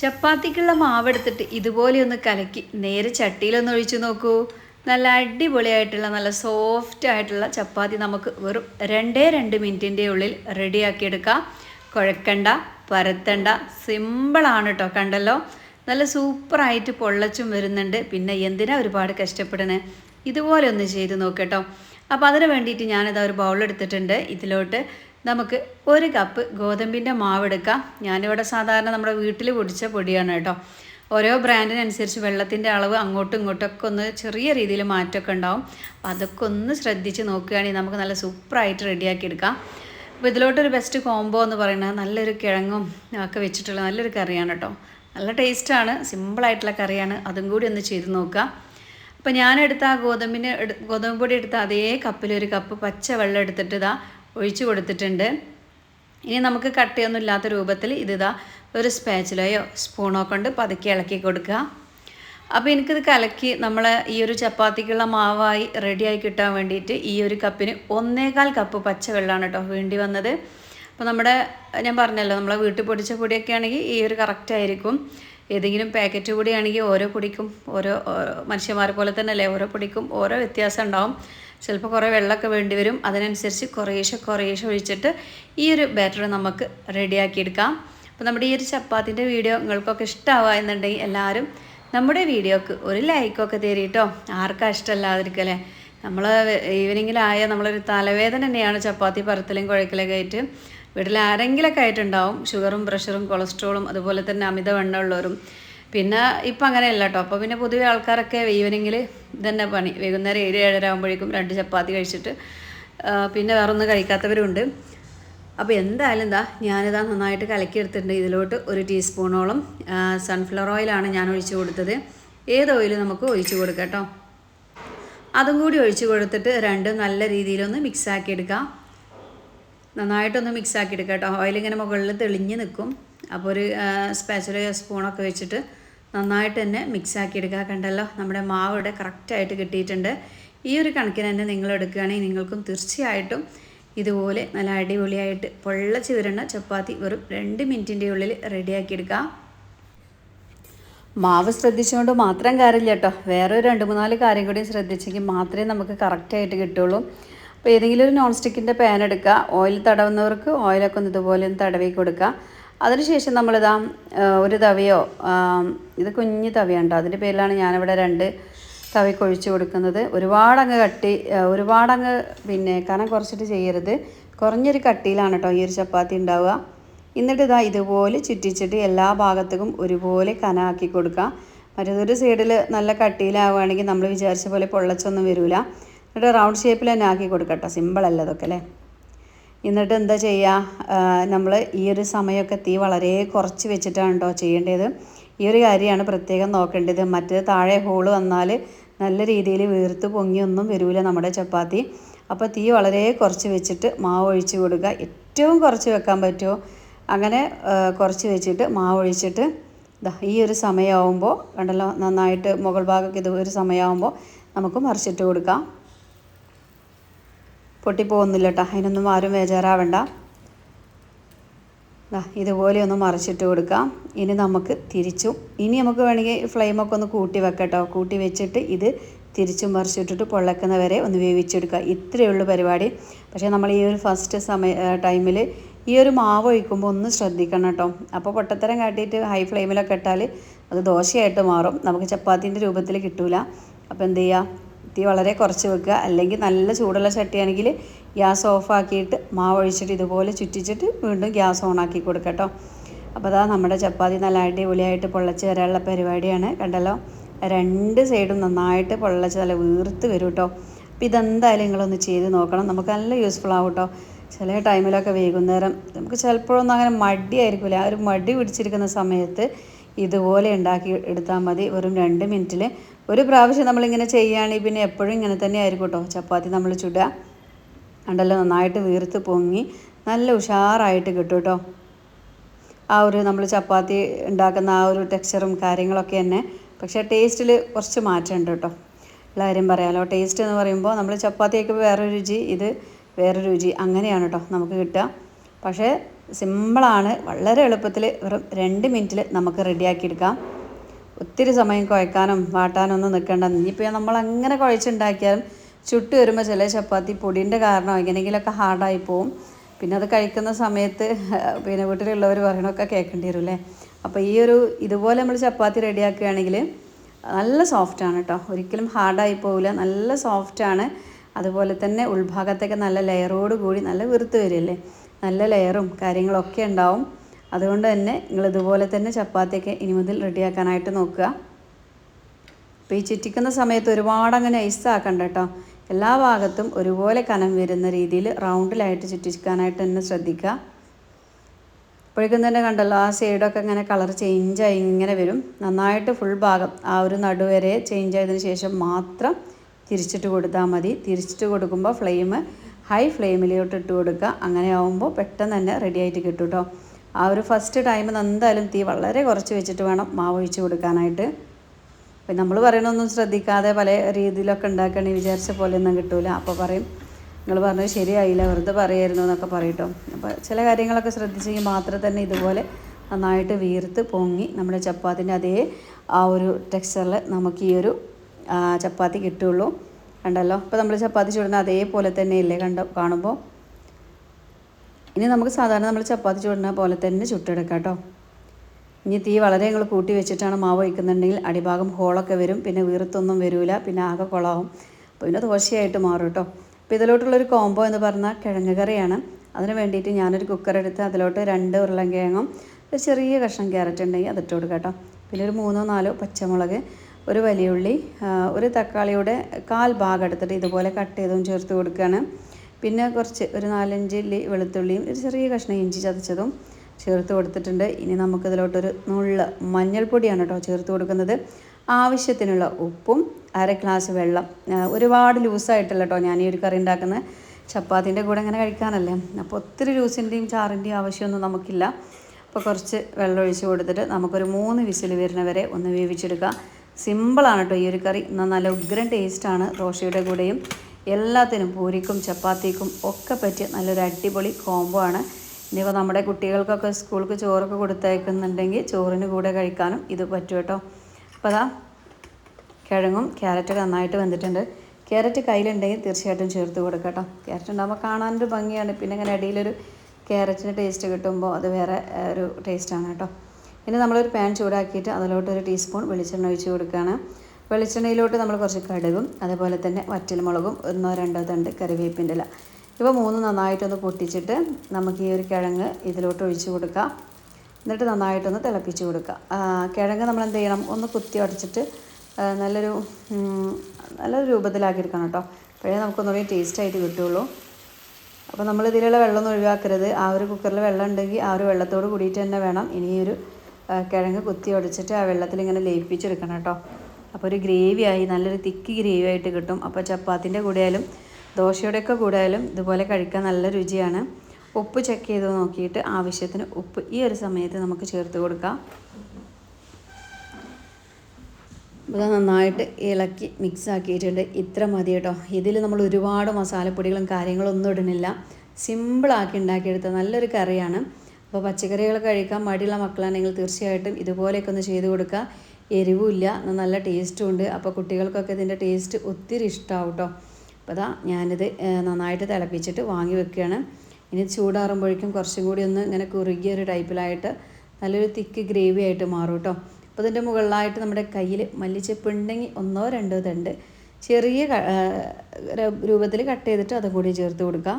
ചപ്പാത്തിക്കുള്ള മാവെടുത്തിട്ട് ഇതുപോലെ ഒന്ന് കലക്കി നേരെ ചട്ടിയിലൊന്ന് ഒഴിച്ചു നോക്കൂ. നല്ല അടിപൊളിയായിട്ടുള്ള നല്ല സോഫ്റ്റ് ആയിട്ടുള്ള ചപ്പാത്തി നമുക്ക് വെറും രണ്ടേ രണ്ട് മിനിറ്റിന്റെ ഉള്ളിൽ റെഡിയാക്കിയെടുക്കാം. കുഴക്കണ്ട പരത്തണ്ട സിമ്പിളാണ് കേട്ടോ കണ്ടല്ലോ? നല്ല സൂപ്പറായിട്ട് പൊള്ളച്ചും വരുന്നുണ്ട്. പിന്നെ എന്തിനാ ഒരുപാട് കഷ്ടപ്പെടണേ ഇതുപോലെ ഒന്ന് ചെയ്ത് നോക്കട്ടോ അപ്പോൾ അതിന് വേണ്ടിയിട്ട് ഞാനിതാ ഒരു ബൗൾ എടുത്തിട്ടുണ്ട്. ഇതിലോട്ട് നമുക്ക് ഒരു കപ്പ് ഗോതമ്പിന്റെ മാവ് എടുക്കാം. ഞാനിവിടെ സാധാരണ നമ്മുടെ വീട്ടിൽ പൊടിച്ച പൊടിയാണ് കേട്ടോ. ഓരോ ബ്രാൻഡിനനുസരിച്ച് വെള്ളത്തിന്റെ അളവ് അങ്ങോട്ടും ഇങ്ങോട്ടൊക്കെ ഒന്ന് ചെറിയ രീതിയിൽ മാറ്റമൊക്കെ ഉണ്ടാവും. അപ്പോൾ അതൊക്കെ ഒന്ന് ശ്രദ്ധിച്ച് നോക്കുകയാണെങ്കിൽ നമുക്ക് നല്ല സൂപ്പറായിട്ട് റെഡിയാക്കി എടുക്കാം. അപ്പോൾ ഇതിലോട്ടൊരു ബെസ്റ്റ് കോംബോ എന്ന് പറയുന്നത് നല്ലൊരു കിഴങ്ങും ഒക്കെ വെച്ചിട്ടുള്ള നല്ലൊരു കറിയാണ് കേട്ടോ. നല്ല ടേസ്റ്റാണ് സിമ്പിളായിട്ടുള്ള കറിയാണ്. അതും കൂടി ഒന്ന് ചെയ്ത് നോക്കുക. അപ്പോൾ ഞാനെടുത്ത ആ ഗോതമ്പിന് ഗോതമ്പ് പൊടി എടുത്ത അതേ കപ്പിൽ ഒരു കപ്പ് പച്ച വെള്ളം എടുത്തിട്ട് ഇതാ ഒഴിച്ചു കൊടുത്തിട്ടുണ്ട്. ഇനി നമുക്ക് കട്ടയൊന്നും ഇല്ലാത്ത രൂപത്തിൽ ഇതിതാ ഒരു സ്പാച്ചിലയോ സ്പൂണോ കൊണ്ട് പതുക്കി ഇളക്കി കൊടുക്കുക. അപ്പോൾ എനിക്കിത് കലക്കി നമ്മൾ ഈ ഒരു ചപ്പാത്തിക്കുള്ള മാവായി റെഡിയായി കിട്ടാൻ വേണ്ടിയിട്ട് ഈ ഒരു കപ്പിന് ഒന്നേകാൽ കപ്പ് പച്ച വെള്ളമാണ് കേട്ടോ വേണ്ടി വന്നത്. അപ്പോൾ നമ്മുടെ ഞാൻ പറഞ്ഞല്ലോ നമ്മളെ വീട്ടിൽ പൊടിച്ച പൊടിയൊക്കെ ആണെങ്കിൽ ഈ ഒരു കറക്റ്റ് ആയിരിക്കും. ഏതെങ്കിലും പാക്കറ്റ് പൊടിയാണെങ്കിൽ ഓരോ പൊടിക്കും ഓരോ മനുഷ്യന്മാരെ പോലെ തന്നെ അല്ലേ ഓരോ പൊടിക്കും ഓരോ വ്യത്യാസം ഉണ്ടാവും. ചിലപ്പോൾ കുറേ വെള്ളമൊക്കെ വേണ്ടി വരും. അതിനനുസരിച്ച് കുറേശ്ശെ കുറേശ്ശെ ഒഴിച്ചിട്ട് ഈ ഒരു ബാറ്റർ നമുക്ക് റെഡിയാക്കിയെടുക്കാം അപ്പോൾ നമ്മുടെ ഈ ഒരു ചപ്പാത്തിന്റെ വീഡിയോ നിങ്ങൾക്കൊക്കെ ഇഷ്ടമാവുക എന്നുണ്ടെങ്കിൽ എല്ലാവരും നമ്മുടെ വീഡിയോക്ക് ഒരു ലൈക്കൊക്കെ തരിട്ടോ ആർക്കാ ഇഷ്ടമല്ലാതിരിക്കല്ലേ നമ്മൾ ഈവനിങ്ങിലായ നമ്മളൊരു തലവേദന തന്നെയാണ് ചപ്പാത്തി പരത്തലും കുഴക്കലൊക്കെ ആയിട്ട്. വീട്ടിൽ ആരെങ്കിലൊക്കെ ആയിട്ടുണ്ടാവും ഷുഗറും പ്രഷറും കൊളസ്ട്രോളും അതുപോലെ തന്നെ അമിതവണ്ണമുള്ളവരും പിന്നെ ഇപ്പം അങ്ങനെയല്ല കേട്ടോ അപ്പോൾ പിന്നെ പൊതുവെ ആൾക്കാരൊക്കെ ഈവനിങ്ങിൽ ഇതന്നെ പണി. വൈകുന്നേരം ഏഴ് ഏഴര ആകുമ്പോഴേക്കും രണ്ട് ചപ്പാത്തി കഴിച്ചിട്ട് പിന്നെ വേറെ ഒന്നും കഴിക്കാത്തവരുണ്ട്. അപ്പോൾ എന്തായാലും എന്താ ഞാനിതാ നന്നായിട്ട് കലക്കിയെടുത്തിട്ടുണ്ട്. ഇതിലോട്ട് ഒരു ടീസ്പൂണോളം സൺഫ്ലവർ ഓയിലാണ് ഞാൻ ഒഴിച്ചു കൊടുത്തത്. ഏത് ഓയിൽ നമുക്ക് ഒഴിച്ചു കൊടുക്കാം കേട്ടോ അതും കൂടി ഒഴിച്ചു കൊടുത്തിട്ട് രണ്ടും നല്ല രീതിയിലൊന്ന് മിക്സ് ആക്കി എടുക്കാം നന്നായിട്ടൊന്ന് മിക്സ് ആക്കി എടുക്കാം കേട്ടോ. ഓയിൽ ഇങ്ങനെ മുകളിൽ തെളിഞ്ഞ് നിൽക്കും. അപ്പോൾ ഒരു സ്പെഷ്യൽ സ്പൂണൊക്കെ വെച്ചിട്ട് നന്നായിട്ട് തന്നെ മിക്സ് ആക്കി എടുക്കുക കണ്ടല്ലോ നമ്മുടെ മാവ് ഇവിടെ കറക്റ്റായിട്ട് കിട്ടിയിട്ടുണ്ട്. ഈ ഒരു കണക്കിന് തന്നെ നിങ്ങൾ എടുക്കുകയാണെങ്കിൽ നിങ്ങൾക്കും തീർച്ചയായിട്ടും ഇതുപോലെ നല്ല അടിപൊളിയായിട്ട് പൊള്ളച്ച് വരുന്ന ചപ്പാത്തി വെറും രണ്ട് മിനിറ്റിന്റെ ഉള്ളിൽ റെഡിയാക്കി എടുക്കാം മാവ് ശ്രദ്ധിച്ചുകൊണ്ട് മാത്രം കാര്യമില്ല കേട്ടോ. വേറെ രണ്ട് മൂന്നാൽ കാര്യം കൂടി ശ്രദ്ധിച്ചെങ്കിൽ മാത്രമേ നമുക്ക് കറക്റ്റായിട്ട് കിട്ടുള്ളൂ അപ്പോൾ ഏതെങ്കിലും ഒരു നോൺ സ്റ്റിക്കിന്റെ പാൻ എടുക്കുക. ഓയിൽ തടവുന്നവർക്ക് ഓയിലൊക്കെ ഒന്ന് ഇതുപോലെ ഒന്ന് തടവി കൊടുക്കുക. അതിനുശേഷം നമ്മളിതാ ഒരു തവിയോ ഇത് കുഞ്ഞ് തവിയുണ്ടോ അതിന്റെ പേരിലാണ് ഞാനിവിടെ രണ്ട് തവിക്ക് കൊഴിച്ച് കൊടുക്കുന്നത്. ഒരുപാടങ്ങ് കട്ടി ഒരുപാടങ്ങ് പിന്നെ കനം കുറച്ചിട്ട് ചെയ്യരുത്. കുറഞ്ഞൊരു കട്ടിയിലാണ് കേട്ടോ ഈ ഒരു ചപ്പാത്തി ഉണ്ടാവുക. എന്നിട്ട് ഇതാ ഇതുപോലെ ചുറ്റിച്ചിട്ട് എല്ലാ ഭാഗത്തേക്കും ഒരുപോലെ കനാക്കി കൊടുക്കുക. മറ്റേതൊരു സൈഡിൽ നല്ല കട്ടിയിലാവുകയാണെങ്കിൽ നമ്മൾ വിചാരിച്ച പോലെ പൊള്ളച്ചൊന്നും വരില്ല എന്നിട്ട് റൗണ്ട് ഷേപ്പിൽ തന്നെ ആക്കി കൊടുക്കട്ടോ. സിമ്പിളല്ല ഇതൊക്കെ അല്ലേ? എന്നിട്ട് എന്താ ചെയ്യുക നമ്മൾ ഈ ഒരു സമയമൊക്കെ തീ വളരെ കുറച്ച് വെച്ചിട്ടാണ് കേട്ടോ ചെയ്യേണ്ടത്. ഈ ഒരു കാര്യമാണ് പ്രത്യേകം നോക്കേണ്ടത്. മറ്റേ താഴെ ഹോൾ വന്നാൽ നല്ല രീതിയിൽ വീർത്ത് പൊങ്ങിയൊന്നും വരില്ല നമ്മുടെ ചപ്പാത്തി. അപ്പോൾ തീ വളരെ കുറച്ച് വെച്ചിട്ട് മാവ് ഒഴിച്ച് കൊടുക്കുക ഏറ്റവും കുറച്ച് വെക്കാൻ പറ്റുമോ അങ്ങനെ കുറച്ച് വെച്ചിട്ട് മാവ് ഒഴിച്ചിട്ട് ഇതാ ഈ ഒരു സമയമാകുമ്പോൾ കണ്ടല്ലോ നന്നായിട്ട് മുകൾ ഭാഗമൊക്കെ ഇത് ഒരു സമയമാകുമ്പോൾ നമുക്ക് മറിച്ചിട്ട് കൊടുക്കാം. പൊട്ടിപ്പോകുന്നില്ല കേട്ടോ അതിനൊന്നും ആരും ബേജാറാവണ്ട. ഇതുപോലെ ഒന്ന് മറിച്ചിട്ട് കൊടുക്കാം. ഇനി നമുക്ക് തിരിച്ചും. ഇനി നമുക്ക് വേണമെങ്കിൽ ഫ്ലെയിമൊക്കെ ഒന്ന് കൂട്ടി വെക്കട്ടോ. കൂട്ടി വെച്ചിട്ട് ഇത് തിരിച്ചും മറിച്ചിട്ടിട്ട് പൊള്ളക്കുന്ന വരെ ഒന്ന് വേവിച്ചെടുക്കുക. ഇത്രയേ ഉള്ളൂ പരിപാടി. പക്ഷേ നമ്മൾ ഈ ഒരു ഫസ്റ്റ് സമയ ടൈമിൽ ഈ ഒരു മാവ് ഒഴിക്കുമ്പോൾ ഒന്ന് ശ്രദ്ധിക്കണം കേട്ടോ. അപ്പോൾ പൊട്ടത്തരം കാട്ടിയിട്ട് ഹൈ ഫ്ലെയിമിലൊക്കെ ഇട്ടാൽ അത് ദോശയായിട്ട് മാറും. നമുക്ക് ചപ്പാത്തിന്റെ രൂപത്തിൽ കിട്ടൂല. അപ്പോൾ എന്ത് ചെയ്യുക? തീ വളരെ കുറച്ച് വെക്കുക. അല്ലെങ്കിൽ നല്ല ചൂടുള്ള ചട്ടിയാണെങ്കിൽ ഗ്യാസ് ഓഫാക്കിയിട്ട് മാവ് ഒഴിച്ചിട്ട് ഇതുപോലെ ചുറ്റിച്ചിട്ട് വീണ്ടും ഗ്യാസ് ഓണാക്കി കൊടുക്കുക കേട്ടോ അപ്പോൾ അതാ നമ്മുടെ ചപ്പാത്തി നല്ല അടിപൊളിയായിട്ട് പൊള്ളച്ച് വരാനുള്ള പരിപാടിയാണ്. കണ്ടല്ലോ? രണ്ട് സൈഡും നന്നായിട്ട് പൊള്ളച്ച് നല്ല വീർത്ത് വരും കേട്ടോ അപ്പോൾ ഇതെന്തായാലും നിങ്ങളൊന്ന് ചെയ്ത് നോക്കണം. നമുക്ക് നല്ല യൂസ്ഫുൾ ആവും കേട്ടോ ചില ടൈമിലൊക്കെ വൈകുന്നേരം നമുക്ക് ചിലപ്പോഴൊന്നും അങ്ങനെ മടിയായിരിക്കില്ല ആ ഒരു മടി പിടിച്ചിരിക്കുന്ന സമയത്ത് ഇതുപോലെ ഉണ്ടാക്കി എടുത്താൽ മതി. വെറും രണ്ട് മിനിറ്റിൽ ഒരു പ്രാവശ്യം നമ്മളിങ്ങനെ ചെയ്യുകയാണെങ്കിൽ പിന്നെ എപ്പോഴും ഇങ്ങനെ തന്നെ ആയിരിക്കും കേട്ടോ. ചപ്പാത്തി നമ്മൾ ചുടുക. കണ്ടല്ലോ നന്നായിട്ട് വീർത്ത് പൊങ്ങി നല്ല ഉഷാറായിട്ട് കിട്ടും കേട്ടോ. ആ ഒരു നമ്മൾ ചപ്പാത്തി ഉണ്ടാക്കുന്ന ആ ഒരു ടെക്സ്ചറും കാര്യങ്ങളൊക്കെ തന്നെ. പക്ഷേ ടേസ്റ്റിൽ കുറച്ച് മാറ്റമുണ്ട് കേട്ടോ. എല്ലാവരും പറയാമല്ലോ ടേസ്റ്റ് എന്ന് പറയുമ്പോൾ നമ്മൾ ചപ്പാത്തിയൊക്കെ വേറെ രുചി ഇത് വേറെ രുചി അങ്ങനെയാണ് കേട്ടോ നമുക്ക് കിട്ടുക. പക്ഷേ സിമ്പിളാണ് വളരെ എളുപ്പത്തിൽ വെറും രണ്ട് മിനിറ്റിൽ നമുക്ക് റെഡിയാക്കി എടുക്കാം. ഒത്തിരി സമയം കുഴക്കാനും വാട്ടാനും ഒന്നും നിൽക്കേണ്ട. ഇനിയിപ്പോൾ നമ്മൾ അങ്ങനെ കുഴച്ചുണ്ടാക്കിയാലും ചുട്ട് വരുമ്പോൾ ചില ചപ്പാത്തി പൊടിന്റെ കാരണം എങ്ങനെയെങ്കിലുമൊക്കെ ഹാർഡായി പോവും. പിന്നെ അത് കഴിക്കുന്ന സമയത്ത് പിന്നെ വീട്ടിലുള്ളവർ പറയണമൊക്കെ കേൾക്കേണ്ടി വരും അല്ലേ? അപ്പോൾ ഈ ഒരു ഇതുപോലെ നമ്മൾ ചപ്പാത്തി റെഡിയാക്കുകയാണെങ്കിൽ നല്ല സോഫ്റ്റാണ് കേട്ടോ ഒരിക്കലും ഹാർഡായി പോവില്ല. നല്ല സോഫ്റ്റാണ് അതുപോലെ തന്നെ ഉൾഭാഗത്തൊക്കെ നല്ല ലെയറോട് കൂടി നല്ല വീർത്ത് വരില്ലേ? നല്ല ലെയറും കാര്യങ്ങളൊക്കെ ഉണ്ടാവും. അതുകൊണ്ട് തന്നെ നിങ്ങൾ ഇതുപോലെ തന്നെ ചപ്പാത്തിയൊക്കെ ഇനി മുതൽ റെഡിയാക്കാനായിട്ട് നോക്കുക. അപ്പോൾ ഈ ചുറ്റിക്കുന്ന സമയത്ത് ഒരുപാട് അങ്ങനെ ഐസാക്കണ്ട കേട്ടോ. എല്ലാ ഭാഗത്തും ഒരുപോലെ കനം വരുന്ന രീതിയിൽ റൗണ്ടിലായിട്ട് ചുറ്റിക്കാനായിട്ട് തന്നെ ശ്രദ്ധിക്കുക. അപ്പോഴേക്കും തന്നെ കണ്ടല്ലോ ആ സൈഡൊക്കെ ഇങ്ങനെ കളർ ചേഞ്ചായി ഇങ്ങനെ വരും. നന്നായിട്ട് ഫുൾ ഭാഗം ആ ഒരു നടുവരെ ചേഞ്ച് ആയതിന് ശേഷം മാത്രം തിരിച്ചിട്ട് കൊടുത്താൽ മതി. തിരിച്ചിട്ട് കൊടുക്കുമ്പോൾ ഫ്ലെയിം ഹൈ ഫ്ലെയിമിലോട്ട് ഇട്ട് കൊടുക്കുക. അങ്ങനെ ആവുമ്പോൾ പെട്ടെന്ന് തന്നെ റെഡി ആയിട്ട് കിട്ടും കേട്ടോ. ആ ഒരു ഫസ്റ്റ് ടൈം എന്തായാലും തീ വളരെ കുറച്ച് വെച്ചിട്ട് വേണം മാവ് ഒഴിച്ച് കൊടുക്കാനായിട്ട്. അപ്പം നമ്മൾ പറയണൊന്നും ശ്രദ്ധിക്കാതെ പല രീതിയിലൊക്കെ ഉണ്ടാക്കണേ വിചാരിച്ച പോലെ ഒന്നും കിട്ടൂല. അപ്പോൾ പറയും നിങ്ങൾ പറഞ്ഞത് ശരിയായില്ല വെറുതെ പറയായിരുന്നു എന്നൊക്കെ പറയട്ടോ. അപ്പോൾ ചില കാര്യങ്ങളൊക്കെ ശ്രദ്ധിച്ചെങ്കിൽ മാത്രമേ തന്നെ ഇതുപോലെ നന്നായിട്ട് വീർത്ത് പൊങ്ങി നമ്മുടെ ചപ്പാത്തിന്റെ അതേ ആ ഒരു ടെക്സ്ചറിൽ നമുക്ക് ഈ ഒരു ചപ്പാത്തി കിട്ടുള്ളൂ. കണ്ടല്ലോ? ഇപ്പോൾ നമ്മൾ ചപ്പാത്തി ചൂടുന്ന അതേപോലെ തന്നെ ഇല്ലേ കണ്ടോ കാണുമ്പോൾ? ഇനി നമുക്ക് സാധാരണ നമ്മൾ ചപ്പാത്തി ചൂടുന്ന പോലെ തന്നെ ചുട്ടെടുക്കാം കേട്ടോ. ഇനി തീ വളരെ ഞങ്ങൾ കൂട്ടി വെച്ചിട്ടാണ് മാവ് വയ്ക്കുന്നുണ്ടെങ്കിൽ അടിഭാഗം ഹോളൊക്കെ വരും. പിന്നെ വീർത്തൊന്നും വരില്ല പിന്നെ ആകെ കുളമാവും അപ്പോൾ പിന്നെ ദോശയായിട്ട് മാറും കേട്ടോ. അപ്പോൾ ഇതിലോട്ടുള്ളൊരു കോംബോ എന്ന് പറഞ്ഞാൽ കിഴങ്ങ് കറിയാണ്. അതിന് വേണ്ടിയിട്ട് ഞാനൊരു കുക്കർ എടുത്ത് അതിലോട്ട് രണ്ട് ഉരുളൻകിഴങ്ങും ഒരു ചെറിയ കഷ്ണം ക്യാരറ്റ് ഉണ്ടെങ്കിൽ അതിട്ട് കൊടുക്കാം കേട്ടോ. പിന്നെ ഒരു മൂന്നോ നാലോ പച്ചമുളക് ഒരു വലിയുള്ളി ഒരു തക്കാളിയുടെ കാൽ ഭാഗം എടുത്തിട്ട് ഇതുപോലെ കട്ട് ചെയ്തും ചേർത്ത് കൊടുക്കുകയാണ്. പിന്നെ കുറച്ച് ഒരു നാലഞ്ച് വെളുത്തുള്ളിയും ഒരു ചെറിയ കഷ്ണം ഇഞ്ചി ചതച്ചതും ചേർത്ത് കൊടുത്തിട്ടുണ്ട്. ഇനി നമുക്കിതിലോട്ടൊരു നുള്ള മഞ്ഞൾപ്പൊടിയാണ് കേട്ടോ ചേർത്ത് കൊടുക്കുന്നത്. ആവശ്യത്തിനുള്ള ഉപ്പും അര ഗ്ലാസ് വെള്ളം. ഒരുപാട് ലൂസായിട്ടല്ല കേട്ടോ ഞാൻ ഈ ഒരു കറി ഉണ്ടാക്കുന്നത്. ചപ്പാത്തിന്റെ കൂടെ അങ്ങനെ കഴിക്കാനല്ലേ. അപ്പോൾ ഒത്തിരി ലൂസിന്റെയും ചാറിന്റെയും ആവശ്യമൊന്നും നമുക്കില്ല. അപ്പോൾ കുറച്ച് വെള്ളം ഒഴിച്ച് കൊടുത്തിട്ട് നമുക്കൊരു മൂന്ന് വിസിൽ വരുന്നവരെ ഒന്ന് വേവിച്ചെടുക്കാം. സിമ്പിളാണ് കേട്ടോ ഈ ഒരു കറി. നല്ല ഉഗ്രൻ ടേസ്റ്റാണ് ദോശയുടെ കൂടെയും. എല്ലാത്തിനും പൂരിക്കും ചപ്പാത്തിക്കും ഒക്കെ പറ്റിയ നല്ലൊരു അടിപൊളി കോംബോ ആണ്. ഇനിയിപ്പോൾ നമ്മുടെ കുട്ടികൾക്കൊക്കെ സ്കൂൾക്ക് ചോറൊക്കെ കൊടുത്തയക്കുന്നുണ്ടെങ്കിൽ ചോറിന് കൂടെ കഴിക്കാനും ഇത് പറ്റും കേട്ടോ. അപ്പോൾ അതാ കിഴങ്ങും ക്യാരറ്റൊക്കെ നന്നായിട്ട് വന്നിട്ടുണ്ട് ക്യാരറ്റ് കയ്യിലുണ്ടെങ്കിൽ തീർച്ചയായിട്ടും ചേർത്ത് കൊടുക്കാം കേട്ടോ. ക്യാരറ്റ് ഉണ്ടാകുമ്പോൾ കാണാനൊരു ഭംഗിയാണ്. പിന്നെ ഇങ്ങനെ അടിയിലൊരു ക്യാരറ്റിന്റെ ടേസ്റ്റ് കിട്ടുമ്പോൾ അത് വേറെ ഒരു ടേസ്റ്റാണ് കേട്ടോ. ഇനി നമ്മളൊരു പാൻ ചൂടാക്കിയിട്ട് അതിലോട്ട് ഒരു ടീസ്പൂൺ വെളിച്ചെണ്ണ ഒഴിച്ച് കൊടുക്കുകയാണ്. വെളിച്ചെണ്ണയിലോട്ട് നമ്മൾ കുറച്ച് കടുകും അതുപോലെ തന്നെ വറ്റൽമുളകും ഒന്നോ രണ്ടോ തണ്ട് കറിവേപ്പിന്റെ ഇല. ഇവ മൂന്ന് നന്നായിട്ടൊന്ന് പൊട്ടിച്ചിട്ട് നമുക്ക് ഈ ഒരു കിഴങ്ങ് ഇതിലോട്ട് ഒഴിച്ച് കൊടുക്കാം. എന്നിട്ട് നന്നായിട്ടൊന്ന് തിളപ്പിച്ച് കൊടുക്കുക കിഴങ്ങ് നമ്മൾ എന്ത് ചെയ്യണം? ഒന്ന് കുത്തി ഉടച്ചിട്ട് നല്ലൊരു നല്ലൊരു രൂപത്തിലാക്കി എടുക്കണം കേട്ടോ. അപ്പോഴേ നമുക്കൊന്നുകൂടി ടേസ്റ്റായിട്ട് കിട്ടുള്ളൂ അപ്പോൾ നമ്മൾ ഇതിലുള്ള വെള്ളമൊന്നും ഒഴിവാക്കരുത്. ആ ഒരു കുക്കറിൽ വെള്ളം ഉണ്ടെങ്കിൽ ആ ഒരു വെള്ളത്തോട് കൂടിയിട്ട് തന്നെ വേണം ഇനിയൊരു കിഴങ്ങ് കുത്തി ഉടച്ചിട്ട് ആ വെള്ളത്തിൽ ഇങ്ങനെ ലയിപ്പിച്ചെടുക്കണം കേട്ടോ. അപ്പോൾ ഒരു ഗ്രേവി ആയി നല്ലൊരു തിക്ക് ഗ്രേവി ആയിട്ട് കിട്ടും. അപ്പോൾ ചപ്പാത്തിന്റെ കൂടെയാലും ദോശയുടെയൊക്കെ കൂടെയാലും ഇതുപോലെ കഴിക്കാൻ നല്ല രുചിയാണ്. ഉപ്പ് ചെക്ക് ചെയ്ത് നോക്കിയിട്ട് ആവശ്യത്തിന് ഉപ്പ് ഈ ഒരു സമയത്ത് നമുക്ക് ചേർത്ത് കൊടുക്കാം. ഇത് നന്നായിട്ട് ഇളക്കി മിക്സ് ആക്കിയിട്ടുണ്ട്. ഇത്ര മതി കേട്ടോ. ഇതിൽ നമ്മൾ ഒരുപാട് മസാലപ്പൊടികളും കാര്യങ്ങളും ഒന്നും ഇടുന്നില്ല. സിമ്പിളാക്കി ഉണ്ടാക്കിയെടുത്ത നല്ലൊരു കറിയാണ്. അപ്പോൾ പച്ചക്കറികൾ കഴിക്കാൻ മടിയുള്ള മക്കളാണെങ്കിൽ തീർച്ചയായിട്ടും ഇതുപോലെയൊക്കെ ഒന്ന് ചെയ്ത് കൊടുക്കുക. എരിവുമില്ല നല്ല ടേസ്റ്റും ഉണ്ട് അപ്പോൾ കുട്ടികൾക്കൊക്കെ ഇതിന്റെ ടേസ്റ്റ് ഒത്തിരി ഇഷ്ടമാവും കേട്ടോ അപ്പോൾ അതാ ഞാനിത് നന്നായിട്ട് തിളപ്പിച്ചിട്ട് വാങ്ങി വെക്കുകയാണ്. ഇനി ചൂടാറുമ്പോഴേക്കും കുറച്ചും കൂടി ഒന്ന് ഇങ്ങനെ കുറുകിയ ഒരു ടൈപ്പിലായിട്ട് നല്ലൊരു തിക്ക് ഗ്രേവി ആയിട്ട് മാറും കേട്ടോ അപ്പോൾ ഇതിന്റെ മുകളിലായിട്ട് നമ്മുടെ കയ്യിൽ മല്ലിച്ചപ്പ് ഉണ്ടെങ്കിൽ ഒന്നോ രണ്ടോ തണ്ട് ചെറിയ രൂപത്തിൽ കട്ട് ചെയ്തിട്ട് അതും കൂടി ചേർത്ത് കൊടുക്കുക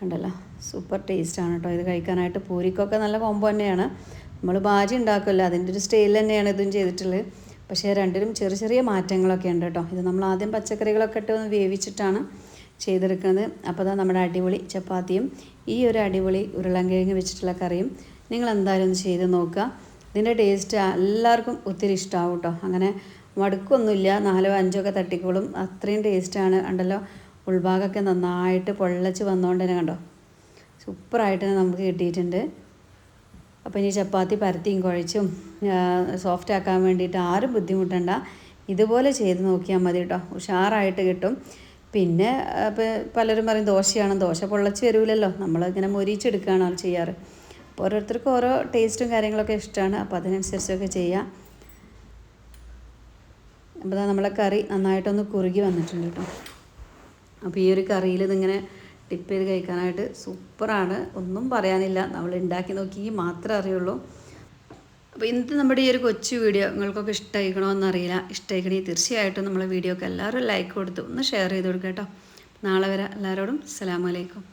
കണ്ടല്ലോ? സൂപ്പർ ടേസ്റ്റാണ് കേട്ടോ ഇത് കഴിക്കാനായിട്ട് പൂരിക്കൊക്കെ നല്ല കോമ്പോ തന്നെയാണ്. നമ്മൾ ഭാജി ഉണ്ടാക്കുമല്ലോ അതിന്റെ ഒരു സ്റ്റൈൽ തന്നെയാണ് ഇതും ചെയ്തിട്ടുള്ളത്. പക്ഷേ രണ്ടിലും ചെറിയ ചെറിയ മാറ്റങ്ങളൊക്കെ ഉണ്ട് കേട്ടോ. ഇത് നമ്മൾ ആദ്യം പച്ചക്കറികളൊക്കെ ഇട്ട് ഒന്ന് വേവിച്ചിട്ടാണ് ചെയ്തെടുക്കുന്നത്. അപ്പോൾ അതാ നമ്മുടെ അടിപൊളി ചപ്പാത്തിയും ഈ ഒരു അടിപൊളി ഉരുളൻകിഴങ്ങ് വെച്ചിട്ടുള്ള കറിയും. നിങ്ങൾ എന്തായാലും ഒന്ന് ചെയ്ത് നോക്കുക. ഇതിന്റെ ടേസ്റ്റ് എല്ലാവർക്കും ഒത്തിരി ഇഷ്ടമാവും കേട്ടോ. അങ്ങനെ മടുക്കൊന്നുമില്ല. നാലോ അഞ്ചോ ഒക്കെ തട്ടിക്കോളും. അത്രയും ടേസ്റ്റാണ് ഉണ്ടല്ലോ ഉൾഭാഗമൊക്കെ നന്നായിട്ട് പൊള്ളച്ച് വന്നുകൊണ്ട് തന്നെ കണ്ടോ? സൂപ്പറായിട്ട് നമുക്ക് കിട്ടിയിട്ടുണ്ട്. അപ്പോൾ ഇനി ചപ്പാത്തി പരത്തിയും കുഴച്ചും സോഫ്റ്റ് ആക്കാൻ വേണ്ടിയിട്ട് ആരും ബുദ്ധിമുട്ടണ്ട. ഇതുപോലെ ചെയ്ത് നോക്കിയാൽ മതി കേട്ടോ ഉഷാറായിട്ട് കിട്ടും. പിന്നെ ഇപ്പോൾ പലരും പറയും ദോശയാണ്? ദോശ പൊള്ളച്ച് വരൂലല്ലോ. നമ്മളിങ്ങനെ മൊരിച്ചെടുക്കുകയാണ് അത് ചെയ്യാറ്. അപ്പോൾ ഓരോരുത്തർക്കും ഓരോ ടേസ്റ്റും കാര്യങ്ങളൊക്കെ ഇഷ്ടമാണ് അപ്പോൾ അതിനനുസരിച്ചൊക്കെ ചെയ്യാം. അപ്പോൾ നമ്മളെ കറി നന്നായിട്ടൊന്ന് കുറുകി വന്നിട്ടുണ്ട് കേട്ടോ അപ്പോൾ ഈ ഒരു കറിയിൽ ഇതിങ്ങനെ ടിപ്പ് ചെയ്ത് കഴിക്കാനായിട്ട് സൂപ്പറാണ്. ഒന്നും പറയാനില്ല. നമ്മൾ ഉണ്ടാക്കി നോക്കി മാത്രമേ അറിയുള്ളൂ. അപ്പോൾ ഇന്നത്തെ നമ്മുടെ ഈ ഒരു കൊച്ചു വീഡിയോ നിങ്ങൾക്കൊക്കെ ഇഷ്ടമായിക്കണമെന്നറിയില്ല ഇഷ്ടമായിക്കണേ തീർച്ചയായിട്ടും നമ്മളെ വീഡിയോക്ക് എല്ലാവരും ലൈക്ക് കൊടുത്ത് ഒന്ന് ഷെയർ ചെയ്ത് കൊടുക്കുക കേട്ടോ. നാളെ വരെ. എല്ലാവരോടും അസ്സലാമു അലൈക്കും.